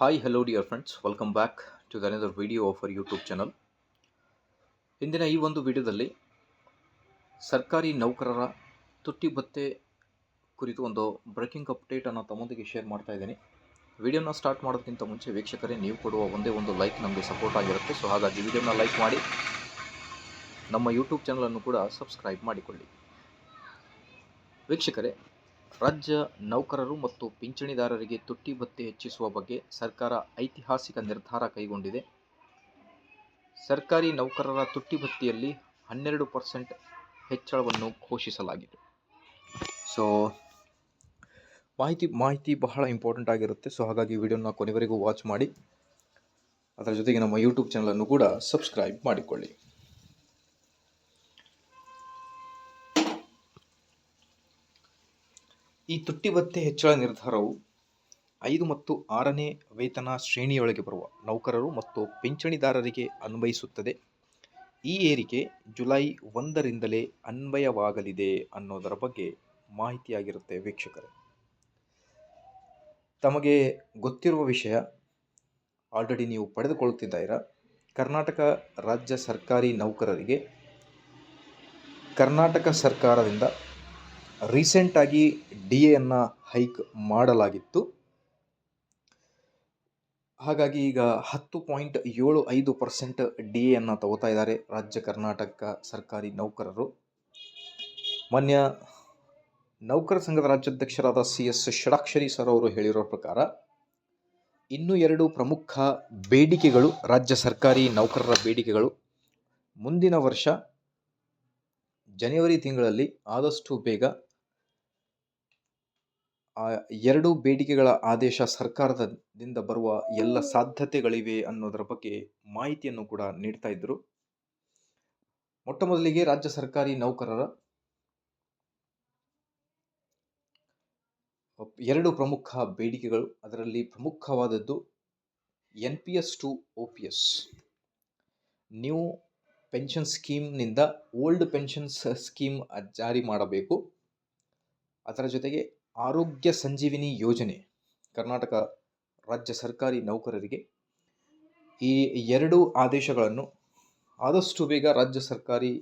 Hi, hello dear friends. Welcome back to the another video of our YouTube channel. ಇಂದಿನ ಈ ಒಂದು ವಿಡಿಯೋದಲ್ಲಿ ಸರ್ಕಾರಿ ನೌಕರರ ತುಟ್ಟಿ ಭತ್ತೆ ಕುರಿತು ಒಂದು ಬ್ರೇಕಿಂಗ್ ಅಪ್ಡೇಟನ್ನು ತಮ್ಮೊಂದಿಗೆ ಶೇರ್ ಮಾಡ್ತಾ ಇದ್ದೀನಿ ವಿಡಿಯೋನ ಸ್ಟಾರ್ಟ್ ಮಾಡೋದಕ್ಕಿಂತ ಮುಂಚೆ ವೀಕ್ಷಕರೇ ನೀವು ಕೊಡುವ ಒಂದೇ ಒಂದು ಲೈಕ್ ನಮಗೆ ಸಪೋರ್ಟ್ ಆಗಿರುತ್ತೆ ಸೊ ಹಾಗಾಗಿ ವಿಡಿಯೋನ ಲೈಕ್ ಮಾಡಿ ನಮ್ಮ ಯೂಟ್ಯೂಬ್ ಚಾನಲನ್ನು ಕೂಡ ಸಬ್ಸ್ಕ್ರೈಬ್ ಮಾಡಿಕೊಳ್ಳಿ ವೀಕ್ಷಕರೇ ರಾಜ್ಯ ನೌಕರರು ಮತ್ತು ಪಿಂಚಣಿದಾರರಿಗೆ ತುಟ್ಟಿ ಭತ್ಯೆ ಹೆಚ್ಚಿಸುವ ಬಗ್ಗೆ ಸರ್ಕಾರ ಐತಿಹಾಸಿಕ ನಿರ್ಧಾರ ಕೈಗೊಂಡಿದೆ. ಸರ್ಕಾರಿ ನೌಕರರ ತುಟ್ಟಿ ಭತ್ಯೆಯಲ್ಲಿ ಹನ್ನೆರಡು ಪರ್ಸೆಂಟ್ ಹೆಚ್ಚಳವನ್ನು ಘೋಷಿಸಲಾಗಿದೆ. ಸೊ ಮಾಹಿತಿ ಮಾಹಿತಿ ಬಹಳ ಇಂಪಾರ್ಟೆಂಟ್ ಆಗಿರುತ್ತೆ. ಸೊ ಹಾಗಾಗಿ ವಿಡಿಯೋನ ಕೊನೆವರೆಗೂ ವಾಚ್ ಮಾಡಿ. ಅದರ ಜೊತೆಗೆ ನಮ್ಮ ಯೂಟ್ಯೂಬ್ ಚಾನಲನ್ನು ಕೂಡ ಸಬ್ಸ್ಕ್ರೈಬ್ ಮಾಡಿಕೊಳ್ಳಿ. ಈ ತುಟ್ಟಿ ಭತ್ತೆ ಹೆಚ್ಚಳ ನಿರ್ಧಾರವು ಐದು ಮತ್ತು ಆರನೇ ವೇತನ ಶ್ರೇಣಿಯೊಳಗೆ ಬರುವ ನೌಕರರು ಮತ್ತು ಪಿಂಚಣಿದಾರರಿಗೆ ಅನ್ವಯಿಸುತ್ತದೆ. ಈ ಏರಿಕೆ ಜುಲೈ ಒಂದರಿಂದಲೇ ಅನ್ವಯವಾಗಲಿದೆ ಅನ್ನೋದರ ಬಗ್ಗೆ ಮಾಹಿತಿಯಾಗಿರುತ್ತೆ ವೀಕ್ಷಕರೇ. ತಮಗೆ ಗೊತ್ತಿರುವ ವಿಷಯ, ಆಲ್ರೆಡಿ ನೀವು ಪಡೆದುಕೊಳ್ಳುತ್ತಿದ್ದೀರಾ, ಕರ್ನಾಟಕ ರಾಜ್ಯ ಸರ್ಕಾರಿ ನೌಕರರಿಗೆ ಕರ್ನಾಟಕ ಸರ್ಕಾರದಿಂದ ರೀಸೆಂಟಾಗಿ ಡಿ ಎಯನ್ನು ಹೈಕ್ ಮಾಡಲಾಗಿತ್ತು. ಹಾಗಾಗಿ ಈಗ ಹತ್ತು ಪಾಯಿಂಟ್ ಏಳು ಐದು ಪರ್ಸೆಂಟ್ ಡಿ ಎನ್ನು ತಗೋತಾ ಇದ್ದಾರೆ ರಾಜ್ಯ ಕರ್ನಾಟಕ ಸರ್ಕಾರಿ ನೌಕರರು. ಮಾನ್ಯ ನೌಕರ ಸಂಘದ ರಾಜ್ಯಾಧ್ಯಕ್ಷರಾದ ಸಿ ಎಸ್ ಷಡಾಕ್ಷರಿ ಸರ್ ಅವರು ಹೇಳಿರೋ ಪ್ರಕಾರ ಇನ್ನೂ ಎರಡು ಪ್ರಮುಖ ಬೇಡಿಕೆಗಳು ರಾಜ್ಯ ಸರ್ಕಾರಿ ನೌಕರರ ಬೇಡಿಕೆಗಳು. ಮುಂದಿನ ವರ್ಷ ಜನವರಿ ತಿಂಗಳಲ್ಲಿ ಆದಷ್ಟು ಬೇಗ ಆ ಎರಡು ಬೇಡಿಕೆಗಳ ಆದೇಶ ಸರ್ಕಾರದಿಂದ ಬರುವ ಎಲ್ಲ ಸಾಧ್ಯತೆಗಳಿವೆ ಅನ್ನೋದರ ಬಗ್ಗೆ ಮಾಹಿತಿಯನ್ನು ಕೂಡ ನೀಡ್ತಾ ಇದ್ದರು ಮೊಟ್ಟ ಮೊದಲಿಗೆ ರಾಜ್ಯ ಸರ್ಕಾರಿ ನೌಕರರ ಎರಡು ಪ್ರಮುಖ ಬೇಡಿಕೆಗಳು, ಅದರಲ್ಲಿ ಪ್ರಮುಖವಾದದ್ದು N P S to O P S. New pension ಸ್ಕೀಮ್ನಿಂದ old pensions scheme ಜಾರಿ ಮಾಡಬೇಕು. ಅದರ ಜೊತೆಗೆ ಆರೋಗ್ಯ ಸಂಜೀವಿನಿ ಯೋಜನೆ, ಕರ್ನಾಟಕ ರಾಜ್ಯ ಸರ್ಕಾರಿ ನೌಕರರಿಗೆ ಈ ಎರಡು ಆದೇಶಗಳನ್ನು ಆದಷ್ಟು ಬೇಗ ರಾಜ್ಯ ಸರ್ಕಾರಿ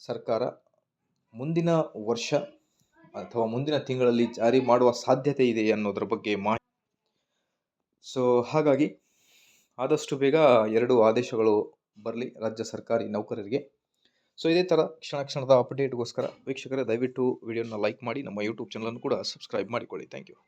ಸರ್ಕಾರ ಮುಂದಿನ ವರ್ಷ ಅಥವಾ ಮುಂದಿನ ತಿಂಗಳಲ್ಲಿ ಜಾರಿ ಮಾಡುವ ಸಾಧ್ಯತೆ ಇದೆ ಅನ್ನೋದ್ರ ಬಗ್ಗೆ ಮಾಹಿತಿ ಸೊ ಹಾಗಾಗಿ ಆದಷ್ಟು ಬೇಗ ಎರಡು ಆದೇಶಗಳು ಬರಲಿ ರಾಜ್ಯ ಸರ್ಕಾರಿ ನೌಕರರಿಗೆ. ಸೊ ಇದೇ ಥರ ಕ್ಷಣ ಕ್ಷಣದ ಅಪ್ಡೇಟ್ಗೋಸ್ಕರ ವೀಕ್ಷಕರೇ ದಯವಿಟ್ಟು ವಿಡಿಯೋನ ಲೈಕ್ ಮಾಡಿ, ನಮ್ಮ ಯೂಟ್ಯೂಬ್ ಚಾನಲನ್ನು ಕೂಡ ಸಬ್ಸ್ಕ್ರೈಬ್ ಮಾಡಿಕೊಳ್ಳಿ. Thank you